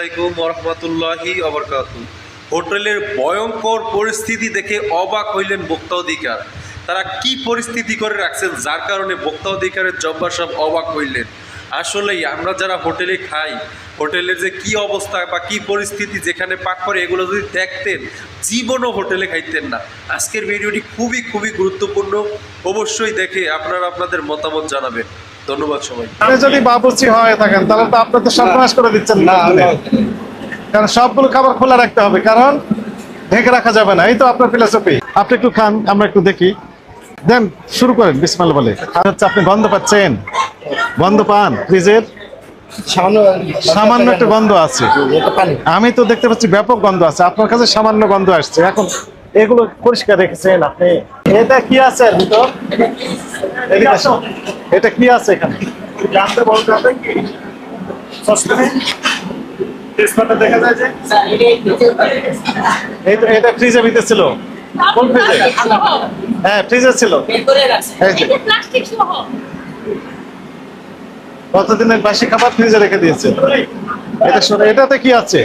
আলাইকুম রহমতুল্লাহি অবরকাত হোটেলের ভয়ঙ্কর পরিস্থিতি দেখে অবাক হইলেন বক্তা অধিকার। তারা কি পরিস্থিতি করে রাখছেন, যার কারণে বক্তা অধিকারের জব্বা সব অবাক হইলেন? আসলেই আমরা যারা হোটেলে খাই, হোটেলের যে কি অবস্থা বা কি পরিস্থিতি যেখানে পাক করে এগুলো যদি দেখতেন, জীবনও হোটেলে খাইতেন না। আজকের ভিডিওটি খুবই খুবই গুরুত্বপূর্ণ। অবশ্যই দেখে আপনারা আপনাদের মতামত জানাবেন। ধন্যবাদ সবাই আপনি যদি বাবুর্চি হয়ে থাকেন তাহলে তো আপনি তো সর্বনাশ করে দিচ্ছেন না, কারণ সবগুলো খাবার খোলা রাখতে হবে কারণ ঢেকে রাখা যাবে না। এই তো আপনার ফিলোসফি আপনি একটু খান আমরা একটু দেখি। দেন শুরু করেন বিসমাল বলে। আর হচ্ছে আপনি গন্ধ পাচ্ছেন? গন্ধ পান? ফ্রিজের? সামান্য একটা গন্ধ আছে। আমি তো দেখতে পাচ্ছি ব্যাপক গন্ধ আছে। আপনার কাছে সামান্য গন্ধ আসছে। এখন এগুলো পরিষ্কার রেখেছেন আপনি। এটা কি আছে ভিতর। এটা কি আছে এখানে? জানতে বলতে হবে কি? সসপ্যানে তেজপাতা দেখা যায় যে? এটা ফ্রিজের ভিতরে ছিল। কোন ফ্রিজে হ্যাঁ ফ্রিজে ছিল। কতদিনের বাসি খাবার ফ্রিজে রেখে দিয়েছে? এটা শোনো এটাতে কি আছে?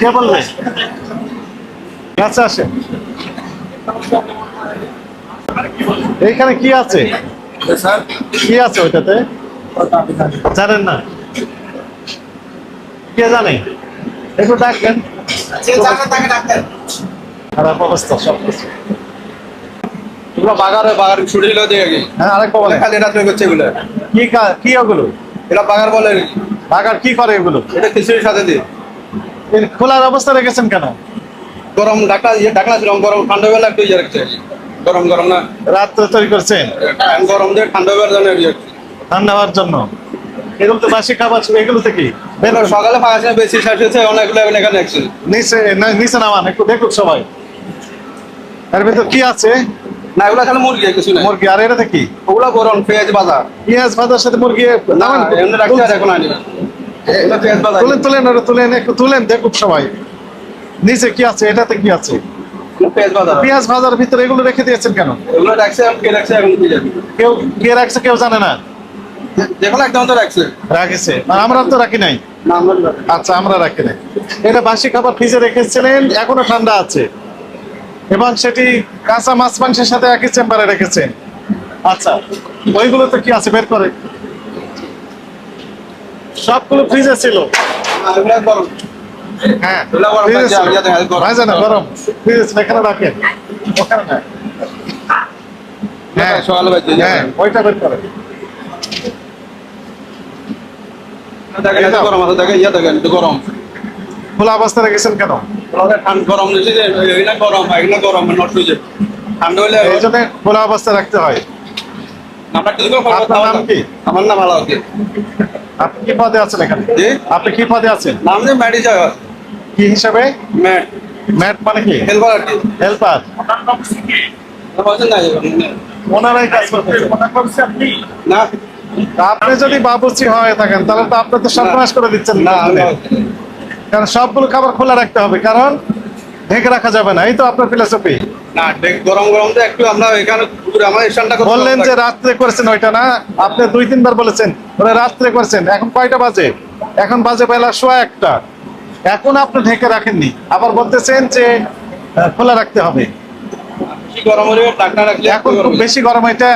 কে বলবে? কাছে আসে। এইখানে কি আছে? কি আছে ওইটাতে? জানেন না। কে জানে? একটু ডাকবেন। যে জানে তাকে ডাক্তার খারাপ অবস্থা সব কিছু বাগারে বাগার দিয়ে হ্যাঁ আরেকটা বলে খালি রাত্রে করছে এগুলো। কি কা- কি ওগুলো? বাগার বলে। বাগার কি করে এগুলো? এটা খিচুড়ির সাথে দিয়ে। খোলার অবস্থা রেখেছেন কেন? গরম ডাকনা ইয়ে ডাকনা ছিল গরম ঠান্ডা বেলা একটু ইয়ে রাখছে। গরম গরম না। রাত্রে তৈরি করছেন গরম দিয়ে ঠান্ডা বেলার জন্য ইয়ে ঠান্ডা হওয়ার জন্য। তো বাসি খাবার ছিল এগুলো থেকে? সকালে ফাঁকা বেশি শেষ হয়েছে অনেকগুলো এখানে নিচে নিচে নামান একটু দেখুক সবাই। এর ভিতর কি আছে? না এগুলো খালি মুরগি কিছু না মুরগি আর এটাতে কি ওগুলো গরম পেঁয়াজ পেঁয়াজ ভাজার সাথে মুরগি নামান এমনি রাখছে আর এখন আনি তুলেন তুলেন ওটা তুলেন একটু তুলেন দেখুক সবাই। নিচে কি আছে? এটাতে কি আছে? পেঁয়াজ ভাজার ভিতরে এগুলো রেখে দিয়েছেন কেন? এগুলো রাখছে কে রাখছে এখন কি জানি কেউ কে রাখছে কেউ জানে না। যেগুলো একদম তো রাখছে। রাখেছে। আমরা তো রাখি নাই। আচ্ছা আমরা রাখি নাই। এটা বাসি খাবার ফ্রিজে রেখেছিলেন এখনও ঠান্ডা আছে। এবং সেটি কাঁচা মাছ মাংসের সাথে একই চেম্বারে রেখেছেন। আচ্ছা ওইগুলো তো কি আছে? বের করে। সবগুলো ফ্রিজে ছিল। হ্যাঁ। গরম না গরম। ফ্রিজে ছিল এখানে রাখেন। ওখানে না হ্যাঁ সকালে বাজছে হ্যাঁ ওইটা বের করে গরম আছে দেখেন ইয়ে দেখেন গরম। খোলা অবস্থা রেখেছেন কেন? ঠান্ডা গরম দিচ্ছে যে এগুলো গরম গরম নষ্ট হয়েছে। ঠান্ডা হলে এই জন্য খোলা অবস্থা রাখতে হয়। আমরা আপনার নাম কি? আমার নাম আলাদা আপনি কি পদে আছেন এখানে? আপনি কি পদে আছেন? নাম যে যায় কি হিসাবে? ম্যাট। ম্যাট মানে কি? হেলপার হেল্পার ওনারাই কাজ করতেছে। না। আপনি যদি বাবুর্চি হয়ে থাকেন তাহলে তো আপনি তো সর্বনাশ করে দিচ্ছেন না কারণ সবগুলো খাবার খোলা রাখতে হবে কারণ ঢেকে রাখা যাবে না। এই তো আপনার ফিলোসফি না গরম গরম তো একটু আমরা এখানে পুকুরে আমার স্টানটা বললেন যে রাত্রে করেছেন ওইটা না। আপনি দুই তিনবার বলেছেন। ওরা রাত্রে করেছেন। এখন কয়টা বাজে? এখন বাজে বেলা সোয়া একটা। এখন আপনি ঢেকে রাখেননি। আবার বলতেছেন যে খোলা রাখতে হবে। এখন খুব বেশি গরম এটা।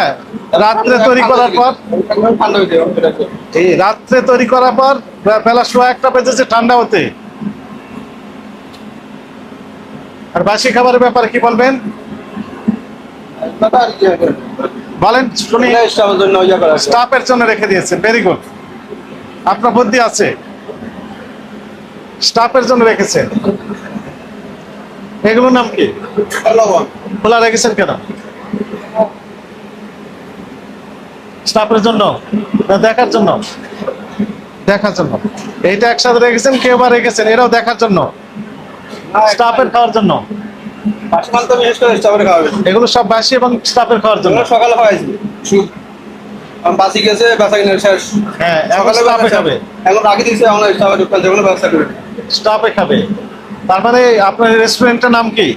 রাত্রে তৈরি করার পর এই রাত্রে তৈরি করার পর বেলা সোয়া একটা বেজেছে ঠান্ডা হতে। আর বাসি খাবারের ব্যাপারে কি বলবেন? বলেন শুনি। স্টাফের জন্য। স্টাফের রেখে দিয়েছেন ভেরি গুড আপনার বুদ্ধি আছে। স্টাফের জন্য রেখেছেন। এগুলোর নাম কি? খোলা রেখেছেন কেন? স্টাফের জন্য দেখার জন্য? দেখার জন্য। এইটা একসাথে রেখেছেন কেউ বা রেখেছেন এরাও দেখার জন্য। স্টাফের খাওয়ার জন্য। বাসি এগুলো সব বাসি এবং স্টাফের খাওয়ার জন্য। সকালে খাওয়াইছি বাসি গেছে বেচা কিনে শেষ। হ্যাঁ এখন স্টাফে খাবে। এখন রাখি দিয়েছে স্টাফের দোকান যেগুলো ব্যবসা করে স্টাফে খাবে। তার মানে আপনার রেস্টুরেন্টের নাম কি?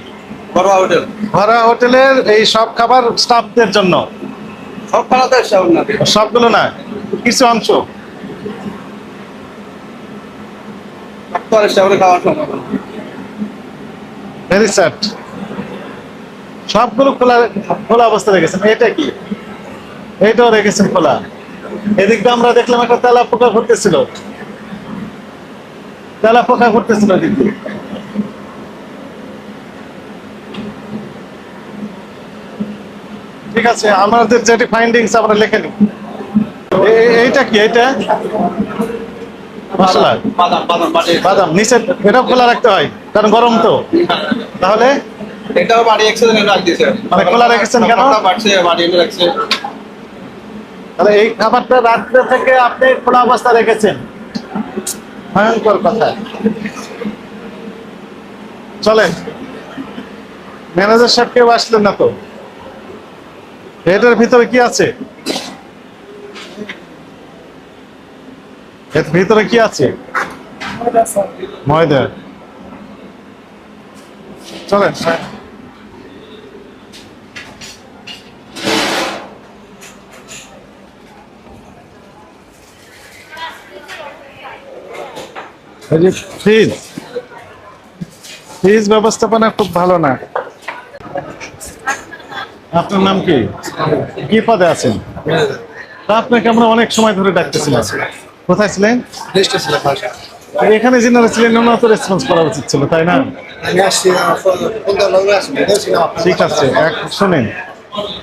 বড় হোটেল। ঘরোয়া হোটেলের এই সব খাবার স্টাফদের জন্য। সব না সবগুলো না? কিছু অংশ। ভেরি স্যাড সবগুলো খোলা খোলা অবস্থা রেখেছেন। এটা কি? এইটাও রেখেছেন খোলা। এদিক দিয়ে আমরা দেখলাম একটা তেলা পোকা ঘুরতেছিল। তেলা পোকা ঘুরতেছিল এদিক দিয়ে। ঠিক আছে আমাদের যেটি ফাইন্ডিংস আমরা লিখে নিই। এ- এইটা কি এটা মশলা। বাদাম বাদাম বাড়ি বাদাম নিচে এটা খোলা রাখতে হয় কারণ গরম তো। তাহলে? এটাও বাড়ি একসাথে মানে খোলা রেখেছেন কেন? বাড়ছে বাড়ি রাখছে। তাহলে এই খাবারটা রাত্রে থেকে আপনি খোলা অবস্থা রেখেছেন। ভয়ঙ্কর কথা। চলেন। ম্যানেজার সাহেব কেউ আসলেন না তো? এটার ভিতরে কি আছে? এর ভিতরে কি আছে? ময়দা চলেন এই যে ফ্রিজ। ফ্রিজ ব্যবস্থাপনা খুব ভালো না। আপনার নাম কি? কি পদে আছেন? তা আপনাকে আমরা অনেক সময় ধরে ডাকতেছিলাম। কোথায় ছিলেন? এখানে যিনারা ছিলেন ওনারা তো রেসপন্স করা উচিত ছিল তাই না? ঠিক আছে এক শোনেন।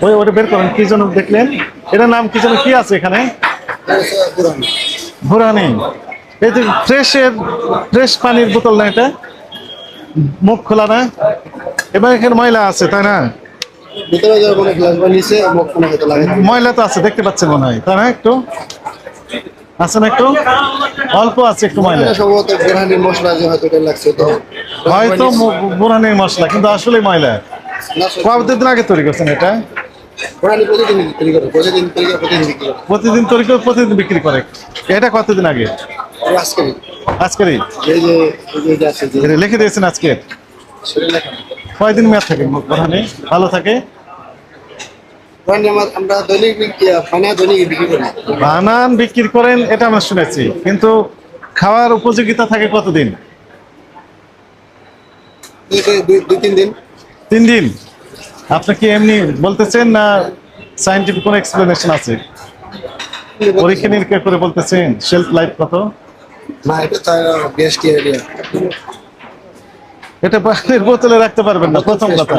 ওই ওটা বের করেন কি জন্য দেখলেন? এটা নাম কি জন্য কি আছে এখানে? পুরানো ভরা নেই এই যে ফ্রেশের ফ্রেশ পানির বোতল না এটা? মুখ খোলা না? এবার এখানে ময়লা আছে তাই না? ময়লা তো আছে দেখতে পাচ্ছেন মনে হয় তাই না একটু? আছে না একটু? অল্প আছে একটু ময়লা। সম্ভবত বোরহানির মশলা যে হয়তো এটা লাগছে তো। হয়তো বুড়ানির মশলা কিন্তু আসলে ময়লা। কতদিন আগে তৈরি করছেন এটা? প্রতিদিন তৈরি করে। প্রতিদিন তৈরি করে প্রতিদিন বিক্রি করে। এটা কতদিন আগে? আজকেরই। লিখে দিয়েছেন আজকে? কয়দিন মেয়াদ থাকে বুড়ানি ভালো থাকে? বানান বিক্রি করেন এটা আমরা শুনেছি। কিন্তু খাওয়ার উপযোগিতা থাকে কতদিন? তিন দিন। তিন দিন? আপনি কি এমনি বলতেছেন না সাইন্টিফিক কোনো এক্সপ্লেনেশন আছে? পরীক্ষা নিরীক্ষা করে বলতেছেন শেলফ লাইফ কত? না এটা এরিয়া এটা পানির বোতলে রাখতে পারবেন না প্রথম কথা।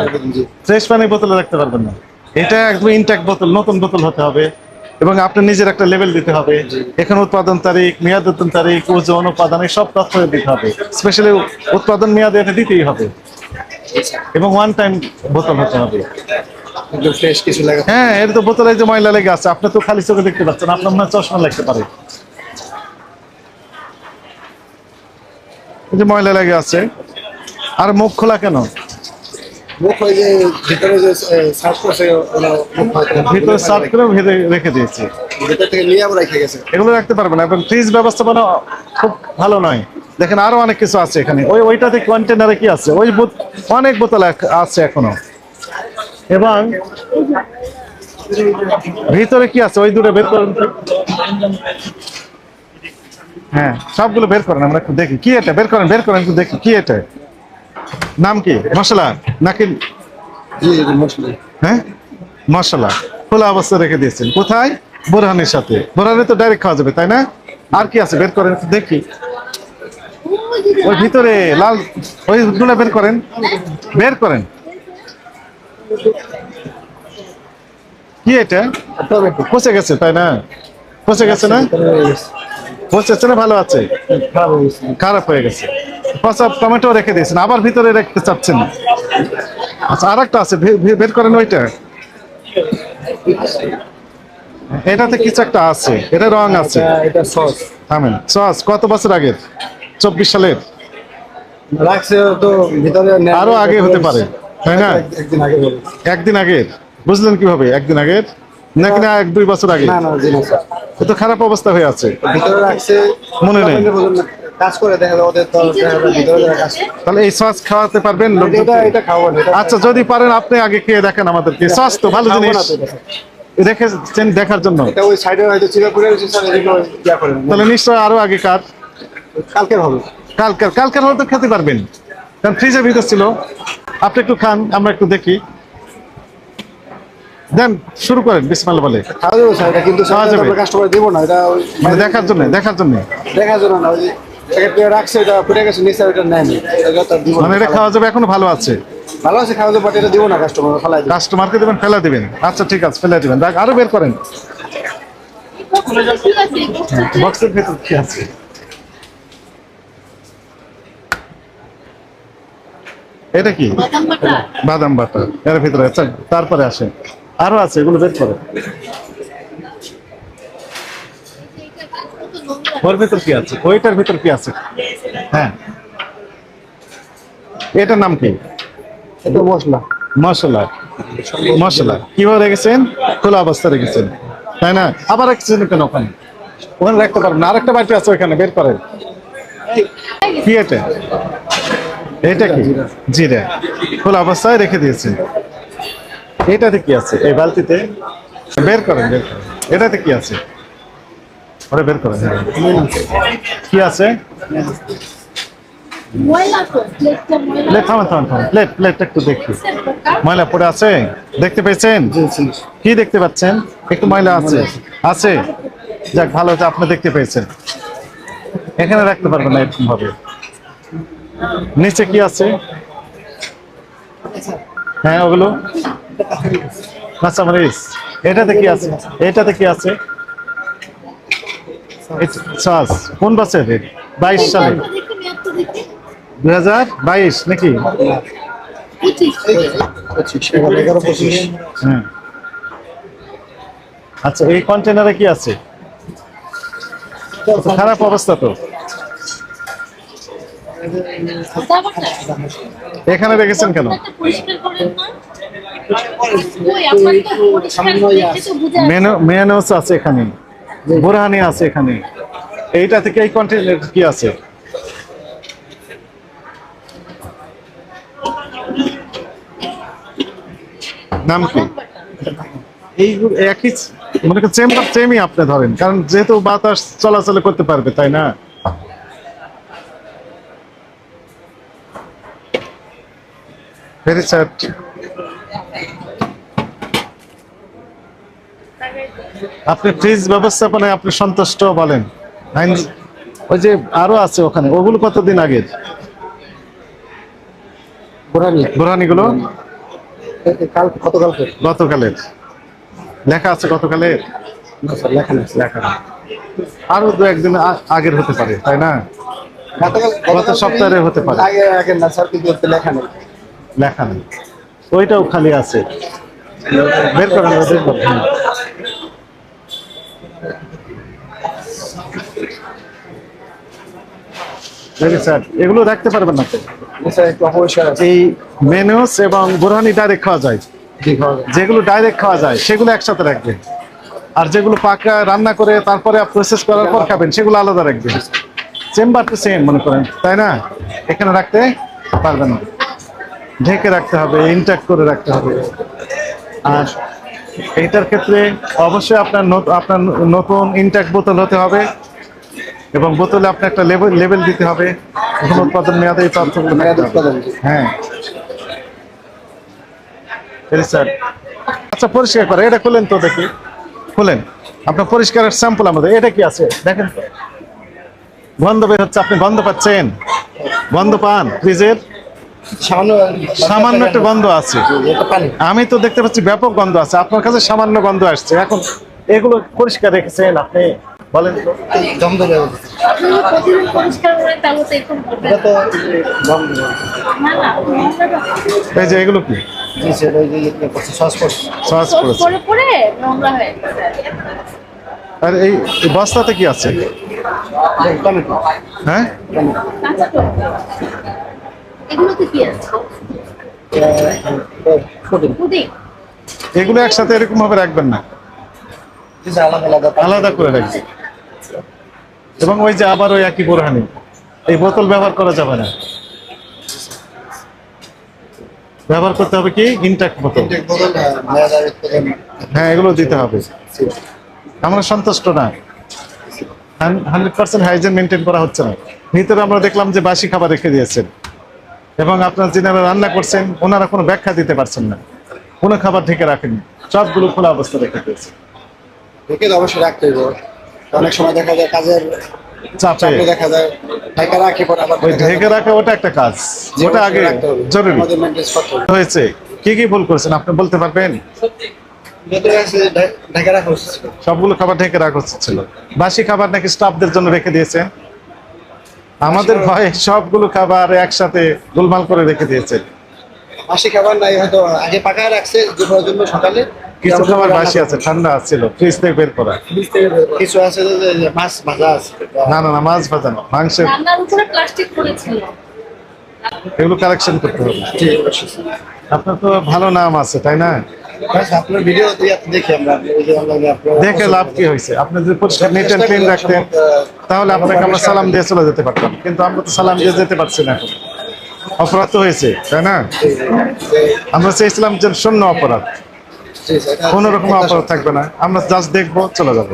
ফ্রেশ পানির বোতলে রাখতে পারবেন না। এটা একদম ইনট্যাক্ট বোতল নতুন বোতল হতে হবে। এবং আপনার নিজের একটা লেভেল দিতে হবে। এখানে উৎপাদন তারিখ মেয়াদ উত্তন তারিখ ওজন উৎপাদন সব তথ্য দিতে হবে। স্পেশালি উৎপাদন মেয়াদে এটা দিতেই হবে। এবং ওয়ান টাইম বোতল হতে হবে। হ্যাঁ এর তো বোতলে যে ময়লা লেগে আছে আপনি তো খালি চোখে দেখতে পাচ্ছেন আপনার মনে হয় চশমা লাগতে পারে। যে ময়লা লেগে আছে। আর মুখ খোলা কেন? ভিতরে সার্চ রেখে দিয়েছে। এগুলো রাখতে পারবেন ফ্রিজ ব্যবস্থাপনা খুব ভালো নয়। দেখেন আরও অনেক কিছু আছে এখানে। ওই ওইটাতে কন্টেনারে কি আছে? ওই অনেক বোতল আছে এখনও। এবং ভিতরে কি আছে? ওই করেন তো। হ্যাঁ সবগুলো বের করেন আমরা একটু দেখি। কি এটা? বের করেন বের করেন একটু দেখি কি এটা? নাম কি? মশলা? নাকি হ্যাঁ? মশলা। খোলা অবস্থা রেখে দিয়েছেন। কোথায়? বোরহানের সাথে। বোরহানে তো ডাইরেক্ট খাওয়া যাবে তাই না? আর কি আছে? বের করেন একটু দেখি। ওই ভিতরে লাল ওইগুলো বের করেন। বের করেন। কি এটা? পচে গেছে তাই না? পচে গেছে না? পচেছে না ভালো আছে? খারাপ হয়ে গেছে। পচা টমেটো রেখে দিয়েছেন আবার ভিতরে রাখতে চাচ্ছেন। আচ্ছা আর একটা আছে বের করেন ওইটা। এটাতে কিছু একটা আছে এটা রং আছে। এটা- এটা সস। থামেন সস কত বছর আগের? চব্বিশ সালের। রাখছে তো ভিতরে আরও আগে হতে পারে, তাই না? একদিন আগে একদিন আগের। বুঝলেন কীভাবে? একদিন আগের? নাকি না এক দুই বছর আগে না না জি না স্যার এ তো খারাপ অবস্থা হয়ে আছে। ভিতরে রাখছে। মনে নেই। কাজ করে দেখা যায় ওদের তো ভিতরে কাজ তাহলে এই সস খাওয়াতে পারবেন? এটা এটা খাব না আচ্ছা যদি পারেন আপনি আগে খেয়ে দেখেন আমাদেরকে। সস তো ভালো জিনিস না তো এটা। রেখেছেন দেখার জন্য। এটা ওই সাইডে হয়তো চিরা করে রয়েছে স্যার এদিকে করেন তাহলে নিশ্চয় আরও আগে কার কালকের হবে। কালকের কালকের হয়তো খেতে পারবেন। কারণ ফ্রিজের ভিতর ছিল। আপনি একটু খান আমরা একটু দেখি। দেন শুরু করেন বিসমাল বলে। খাওয়া যাবে স্যার এটা কিন্তু খাওয়া যাবে। কাস্টমার দিব না এটা মানে দেখার জন্য দেখার জন্য। দেখার জন্য না ওই যে প্যাকেট করে রাখছে এটা ফুটে গেছে নিচে এটা নেয়নি। এটা তো দিব মানে এটা খাওয়া যাবে এখনও ভালো আছে। ভালো আছে খাওয়া যাবে বাট এটা দিব না কাস্টমার ফালাই কাস্টমারকে দেবেন ফেলে দিবেন। আচ্ছা ঠিক আছে ফেলে দিবেন। দেখ, আরও বের করেন। বক্সের ভেতর কি আছে? এটা কি? বাদাম বাটা এর ভিতরে আচ্ছা তারপরে আসেন। আরও আছে এগুলো বের করে। ওর ভিতর কি আছে? ওইটার ভিতর কি আছে? হ্যাঁ। এটার নাম কি? এটা মশলা। মশলা। মশলা। কীভাবে রেখেছেন? খোলা অবস্থা রেখেছেন। তাই না? আবার রেখেছেন কেন ওখানে? ওখানে রাখতে পারবেন না। আরেকটা বাটি আছে ওখানে বের করেন। কি এটা? এটা কি? জিরা। খোলা অবস্থায় রেখে দিয়েছেন। এটাতে কি আছে? এই বালতিতে? বের করেন বের করেন। এটাতে কি আছে? ওটা বের করেন। কি আছে? প্লেট থামান থামান থামান। প্লেট একটু দেখি। ময়লা পড়ে আছে? দেখতে পেয়েছেন? কি দেখতে পাচ্ছেন? একটু ময়লা আছে। আছে। যাক ভালো হচ্ছে আপনি দেখতে পেয়েছেন। এখানে রাখতে পারবেন না এরকম ভাবে। নিচে কি আছে? হ্যাঁ ওগুলো? কাঁচামরিচ। এটাতে কি আছে? এটাতে কি আছে? কোন বছর বাইশ সালে। দুই হাজার বাইশ, নাকি? হ্যাঁ। আচ্ছা এই কন্টেনারে কি আছে? খারাপ অবস্থা তো। এখানে রেখেছেন কেন? মেনু মেনুস আছে এখানে। বুরহানি আছে এখানে। এইটা থেকে এই কন্টেনার কি আছে? নাম কি? এইগুলো একই মনে করেন চেম্বার চেমই আপনি ধরেন। কারণ যেহেতু বাতাস চলাচল করতে পারবে তাই না? ভেরি স্যাড আপনি ফ্রিজ ব্যবস্থাপনায় আপনি সন্তুষ্ট বলেন। ওই যে আরও আছে ওখানে ওগুলো কতদিন আগের গতকালের। লেখা আছে গতকালের। আরও দু একদিন আগের হতে পারে তাই না? গত সপ্তাহের হতে পারে। লেখা নেই। লেখা নেই। ওইটাও খালি আছে। বের করেন বের করেন। Sad. এগুলো রাখতে পারবেন না? স্যার এই মেনুস এবং বোরহানি ডাইরেক্ট খাওয়া যায়। যেগুলো ডাইরেক্ট খাওয়া যায় সেগুলো একসাথে রাখবেন। আর যেগুলো পাকা রান্না করে তারপরে প্রসেস করার পর খাবেন সেগুলো আলাদা রাখবেন। চেম্বার তো সেম মনে করেন তাই না? এখানে রাখতে পারবেন না। ঢেকে রাখতে হবে ইনট্যাক্ট করে রাখতে হবে। আর এইটার ক্ষেত্রে অবশ্যই আপনার আপনার নতুন ইনট্যাক্ট বোতল হতে হবে। এবং বোতলে আপনার একটা লেবেল লেবেল দিতে হবে। এখন উৎপাদন মেয়াদে এই তথ্যগুলো। হ্যাঁ। Sad. আচ্ছা পরিষ্কার করে এটা খুলেন তো দেখি। খুলেন। আপনার পরিষ্কারের স্যাম্পল আমাদের। এটা কি আছে? দেখেন তো। গন্ধ বের হচ্ছে আপনি গন্ধ পাচ্ছেন? গন্ধ পান? ফ্রিজের? সামান্য একটা গন্ধ আছে। আমি তো দেখতে পাচ্ছি ব্যাপক গন্ধ আছে। আপনার কাছে সামান্য গন্ধ আসছে। এখন এগুলো পরিষ্কার রেখেছেন আপনি? বলেন তো। এই যে এগুলো কি? জি স্যার ওই যে ইয়ে হয়ে আর এই বস্তাতে কি আছে? হ্যাঁ? এগুলো একসাথে এরকম ভাবে রাখবেন না? আলাদা করে রাখবেন। এবং ওই যে আবার ওই একই বোরহানি। এই বোতল ব্যবহার করা যাবে না। ব্যবহার করতে হবে কি? ইনট্যাক্ট বোতল। উৎপাদন হ্যাঁ এগুলো দিতে হবে। আমরা সন্তুষ্ট না। হান্ড্রেড পার্সেন্ট হাইজেন মেনটেন করা হচ্ছে না। ভিতরে আমরা দেখলাম যে বাসি খাবার রেখে দিয়েছেন। এবং আপনার যিনারা রান্না করছেন ওনারা কোনো ব্যাখ্যা দিতে পারছেন না। কোনো খাবার ঢেকে রাখেননি। সবগুলো খোলা অবস্থা রেখে দিয়েছে ঢেকে অবশ্যই রাখতে অনেক সময় দেখা যায় কাজের চাপে। চাপে দেখা যায়। ঢাকা রাখি পরে আবার ওই ঢেকে রাখা ওটা একটা কাজ। ওটা আগে জরুরি। আমাদের মেনটেন্স করতে হবে। হয়েছে। কি কি ভুল করেছেন? আপনি বলতে পারবেন? ভেতরে আছে ঢা- ঢাকা রাখা উচিত ছিল। সবগুলো খাবার ঢেকে রাখা উচিত ছিল। বাসি খাবার নাকি স্টাফদের জন্য রেখে দিয়েছে আমাদের ভয়ে সবগুলো খাবার একসাথে গোলমাল করে রেখে দিয়েছে। বাসি খাবার নাই হয়তো আগে পাকায় রাখছে দুপুরের জন্য সকালে। কিছু খাবার বাসি আছে ঠান্ডা ছিল ফ্রিজ থেকে বের করা। কিছু আছে মাছ ভাজা আছে না না না মাছ মাংসের রান্নার উপরে প্লাস্টিক এগুলো কালেকশন করতে হবে। আপনার তো ভালো নাম আছে তাই না? আপনার ভিডিও দেখি আমরা দেখে লাভ কি হয়েছে? আপনি যদি পরিষ্কার নিট অ্যান্ড ক্লিন রাখতেন তাহলে আপনাকে আমরা সালাম দিয়ে চলে যেতে পারতাম। কিন্তু আমরা তো সালাম দিয়ে যেতে পারছি না এখন। অপরাধ তো হয়েছে তাই না? আমরা চেয়েছিলাম যে শূন্য অপরাধ। কোনো রকম আপাতত থাকবে না। আমরা জাস্ট দেখব চলে যাব।